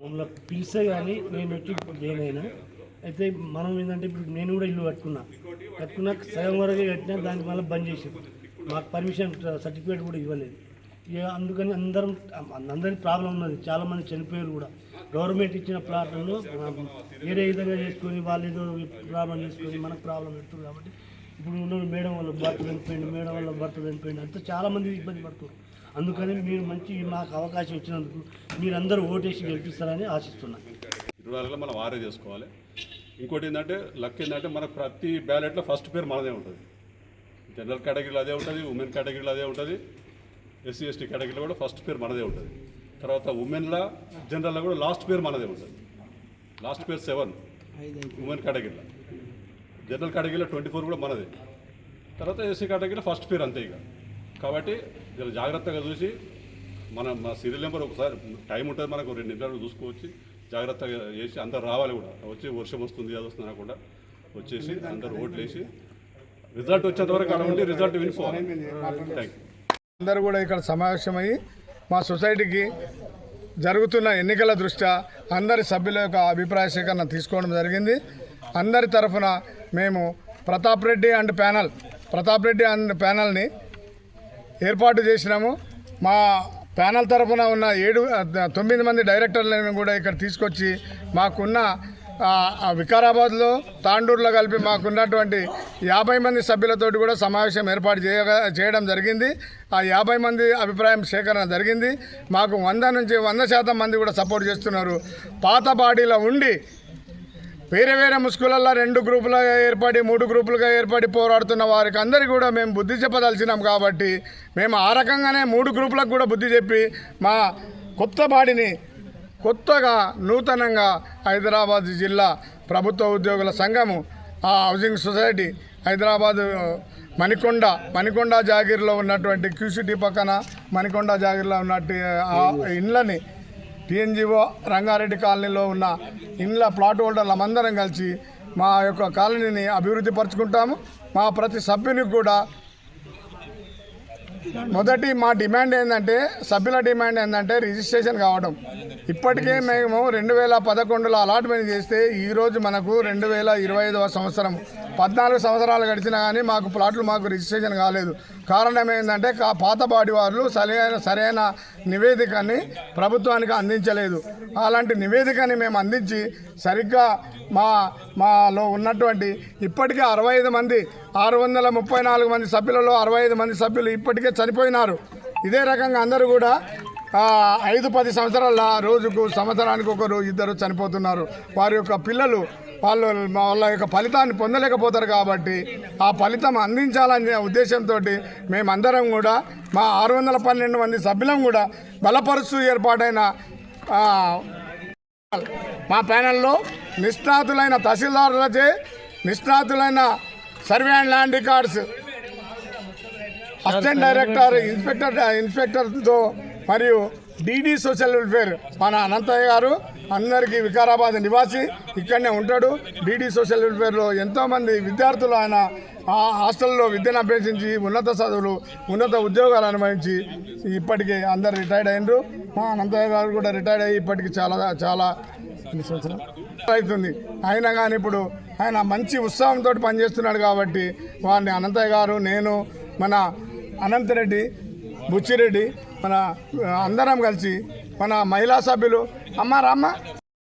మమ్మల్ని పిలిస్తే కానీ నేను వచ్చి జాయిన్ అయినా. అయితే మనం ఏంటంటే ఇప్పుడు నేను కూడా ఇల్లు కట్టుకున్నా. కట్టుకున్నా సగం వరకే కట్టినా దానికి మళ్ళీ బంద్ చేసి మాకు పర్మిషన్ సర్టిఫికేట్ కూడా ఇవ్వలేదు. ఇక అందుకని అందరం అందరి ప్రాబ్లం ఉన్నది. చాలామంది చనిపోయారు కూడా. గవర్నమెంట్ ఇచ్చిన ప్లాట్లను వేరే విధంగా చేసుకొని వాళ్ళు ఏదో ప్రాబ్లం చేసుకొని మనకు ప్రాబ్లం పెడుతుంది కాబట్టి ఇప్పుడు ఉన్న మేడం వాళ్ళ భర్త చనిపోయింది మేడం వాళ్ళ భర్త చనిపోయింది అంతా చాలామంది ఇబ్బంది పడుతున్నారు. అందుకని మీరు మంచి మాకు అవకాశం ఇచ్చినందుకు మీరందరూ ఓటేసి గెలిపిస్తారని ఆశిస్తున్నాను ఇరవై నాలుగులో మనం ఆరే చేసుకోవాలి. ఇంకోటి ఏంటంటే లక్ ఏంటంటే మనకు ప్రతి బ్యాలెట్లో ఫస్ట్ పేరు మనదే ఉంటుంది. జనరల్ కేటగిరీలో అదే ఉంటుంది ఉమెన్ కేటగిరీలో అదే ఉంటుంది ఎస్సీ ఎస్టీ కేటగిరీలో కూడా ఫస్ట్ పేరు మనదే ఉంటుంది. తర్వాత ఉమెన్లో జనరల్లో కూడా లాస్ట్ పేరు మనదే ఉంటుంది. లాస్ట్ పేరు సెవెన్ ఉమెన్ కేటగిరీలో జనరల్ కేటగిరీలో ట్వంటీ ఫోర్ కూడా మనదే. తర్వాత ఎస్సీ కేటగిరీలో ఫస్ట్ పేరు అంతే ఇక. కాబట్టి జర జాగ్రత్తగా చూసి మన మా సీరియల్ నెంబర్ ఒకసారి టైం ఉంటుంది మనకు రెండు నిమిషాలు చూసుకోవచ్చు. జాగ్రత్తగా చేసి అందరు రావాలి కూడా. వచ్చి వర్షం వస్తుంది అది వస్తుంది అనకుండా వచ్చేసి అందరు ఓట్లు వేసి రిజల్ట్ వచ్చేంత వరకు అక్కడ ఉండి రిజల్ట్ వినుకోవాలి థ్యాంక్ యూ అందరూ కూడా ఇక్కడ సమావేశమయ్యి మా సొసైటీకి జరుగుతున్న ఎన్నికల దృష్ట్యా అందరి సభ్యుల యొక్క అభిప్రాయ సేకరణ తీసుకోవడం జరిగింది. అందరి తరఫున మేము Pratap Reddy and panel Pratap Reddy and ప్యానల్ని ఏర్పాటు చేసినాము. మా ప్యానల్ తరఫున ఉన్న ఏడు తొమ్మిది మంది డైరెక్టర్లను కూడా ఇక్కడ తీసుకొచ్చి మాకున్న వికారాబాద్లో తాండూరులో కలిపి మాకున్నటువంటి యాభై మంది సభ్యులతోటి కూడా సమావేశం ఏర్పాటు చేయగా చేయడం జరిగింది. ఆ యాభై మంది అభిప్రాయం సేకరణ జరిగింది. మాకు వంద నుంచి వంద శాతం మంది కూడా సపోర్ట్ చేస్తున్నారు. పాత బాడీలో ఉండి వేరే వేరే ముసుగులలో రెండు గ్రూపులుగా ఏర్పడి మూడు గ్రూపులుగా ఏర్పడి పోరాడుతున్న వారికి అందరికీ కూడా మేము బుద్ధి చెప్పదలిచినాం కాబట్టి మేము ఆ రకంగానే మూడు గ్రూపులకు కూడా బుద్ధి చెప్పి మా కొత్త బాడీని కొత్తగా నూతనంగా హైదరాబాద్ జిల్లా ప్రభుత్వ ఉద్యోగుల సంఘము ఆ హౌసింగ్ సొసైటీ హైదరాబాద్ మణికొండ మణికొండ జాగీర్లో ఉన్నటువంటి క్యూసిటీ పక్కన మణికొండ జాగీర్లో ఉన్నట్టు ఆ ఇండ్లని టీఎన్జిఓ రంగారెడ్డి కాలనీలో ఉన్న ఇండ్ల ప్లాట్ హోల్డర్ల అందరం కలిసి మా యొక్క కాలనీని అభివృద్ధి పరుచుకుంటాము. మా ప్రతి సభ్యునికి కూడా మొదటి మా డిమాండ్ ఏంటంటే సభ్యుల డిమాండ్ ఏంటంటే రిజిస్ట్రేషన్ కావడం. ఇప్పటికే మేము రెండు వేల పదకొండులో అలాట్మెంట్ చేస్తే ఈరోజు మనకు రెండు వేల ఇరవై ఐదవ సంవత్సరం. పద్నాలుగు సంవత్సరాలు గడిచినా కానీ మాకు ప్లాట్లు మాకు రిజిస్ట్రేషన్ కాలేదు. కారణం ఏంటంటే కా- పాత వారు సరైన సరైన నివేదికని ప్రభుత్వానికి అందించలేదు. అలాంటి నివేదికని మేము అందించి సరిగ్గా మా మాలో ఉన్నటువంటి ఇప్పటికే అరవై ఐదు మంది ఆరు వందల ముప్పై నాలుగు మంది సభ్యులలో అరవై ఐదు మంది సభ్యులు ఇప్పటికే చనిపోయినారు. ఇదే రకంగా అందరూ కూడా ఐదు పది సంవత్సరాల రోజుకు సంవత్సరానికి ఒకరు ఇద్దరు చనిపోతున్నారు. వారి యొక్క పిల్లలు వాళ్ళు వాళ్ళ యొక్క ఫలితాన్ని పొందలేకపోతారు కాబట్టి ఆ ఫలితం అందించాలనే ఉద్దేశంతో మేమందరం కూడా మా ఆరు వందల పన్నెండు మంది సభ్యులం కూడా బలపరుస్తూ ఏర్పాటైన మా ప్యానెల్లో నిష్ణాతులైన తహసీల్దారులచే నిష్ణాతులైన survey and land records assistant director inspector ఇన్స్పెక్టర్తో మరియు డీడీ సోషల్ వెల్ఫేర్ మన అనంతయ్య గారు అందరికీ వికారాబాద్ నివాసి ఇక్కడనే ఉంటాడు. డీడీ సోషల్ వెల్ఫేర్లో ఎంతోమంది విద్యార్థులు ఆయన ఆ హాస్టల్లో విద్యను అభ్యసించి ఉన్నత చదువులు ఉన్నత ఉద్యోగాలు అనుభవించి ఇప్పటికీ అందరు రిటైర్డ్ అయినరు. మా అనంతయ్య గారు కూడా రిటైర్డ్ అయ్యి ఇప్పటికి చాలా చాలా అవుతుంది. అయినా కానీ ఇప్పుడు ఆయన మంచి ఉత్సాహంతో పనిచేస్తున్నాడు కాబట్టి వారిని అనంతయ్య గారు నేను మన అనంతరెడ్డి బుచ్చిరెడ్డి మన అందరం కలిసి మన మహిళా సభ్యులు. అమ్మ రామ్మ.